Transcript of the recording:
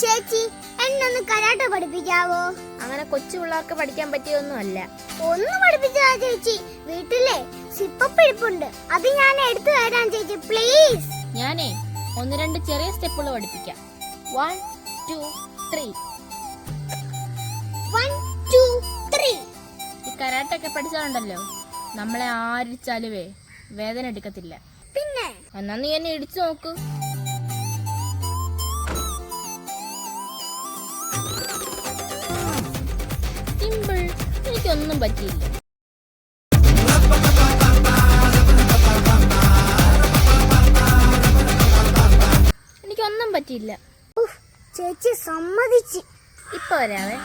ചേച്ചി എന്നൊന്ന് കരാട്ട പഠിപ്പിക്കാവോ? അങ്ങനെ കൊച്ചു പിള്ളേർക്ക് പഠിക്കാൻ പറ്റിയൊന്നും അല്ല ഒന്ന് പഠിപ്പിച്ചാ ചേച്ചി. വീട്ടിലെ സിപ്പപ്പ് ഇരിപ്പുണ്ട് അത് ഞാൻ എടുത്തു തരാം ചേച്ചി പ്ലീസ് ഞാനേ ഒന്ന് രണ്ട് ചെറിയ സ്റ്റെപ്പുകൾ പഠിപ്പിക്കാം. One two three one two three ഈ കരാട്ടൊക്കെ പഠിച്ചാലുണ്ടല്ലോ നമ്മളെ ആരിച്ചാലുവേ വേദന എടുക്കത്തില്ല. പിന്നെ? എന്നാ നീ എന്നെ ഇടിച്ചു നോക്ക്. എനിക്കൊന്നും പറ്റിയില്ല. എനിക്കൊന്നും പറ്റിയില്ല. ചേച്ചി സമ്മതിച്ച്. ഇപ്പൊ വരാവേ.